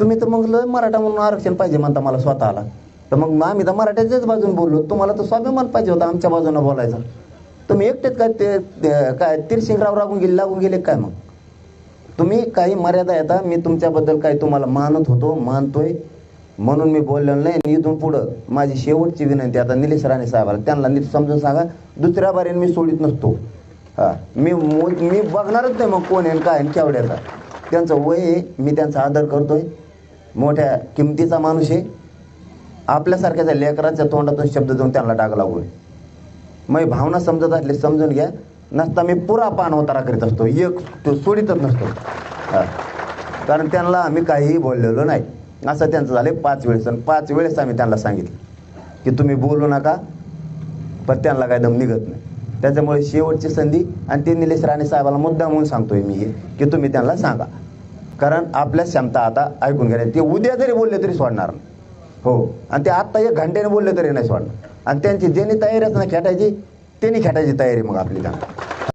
तुम्ही तर मग लय मराठा म्हणून आरक्षण पाहिजे म्हणता मला स्वतःला. तर मग आम्ही तर मराठ्याच्याच बाजून बोललो. तुम्हाला तर स्वाभिमान पाहिजे होता आमच्या बाजूनं बोलायचा. तुम्ही एकटेच काय ते काय तिरशिंगराव लागून गेले लागून गेले काय मग? तुम्ही काही मर्यादा येता मी तुमच्याबद्दल काही तुम्हाला मानत होतो मानतोय. म्हणून मी बोललेलो नाही आणि इथून पुढं माझी शेवटची विनंती आता निलेश राणे साहेबाला त्यांना नीट समजून सांगा दुसऱ्या बारीने मी सोडित नसतो. हां मी मी बघणारच नाही मग कोण आहे आणि काय आणि केवढ्याचा. त्यांचं वय आहे मी त्यांचा आदर करतोय. मोठ्या किमतीचा माणूस आहे. आपल्यासारख्याच्या लेकराच्या तोंडातून शब्द देऊन त्यांना डाग लागू मग भावना समजत असले समजून घ्या. नसता मी पुरा पान होतारा करीत असतो. एक तो सोडीतच नसतो. कारण त्यांना आम्ही काहीही बोललेलो नाही. असं त्यांचं झालं पाच वेळेस. आणि पाच वेळेस आम्ही त्यांना सांगितलं की तुम्ही बोलू नका पण त्यांना काय दम निघत नाही. त्याच्यामुळे शेवटची संधी आणि ते निलेश राणे साहेबाला मुद्दा म्हणून सांगतोय मी हे की तुम्ही त्यांना सांगा. कारण आपल्या क्षमता आता ऐकून घ्या. ते उद्या जरी बोलले तरी सोडणार. नाही हो. आणि ते आत्ता एक घंट्याने बोलले तरी नाही सोडणार. आणि त्यांची ज्यांनी तयारी असणार खेटायची त्यांनी खेटायची तयारी मग आपली. त्यांना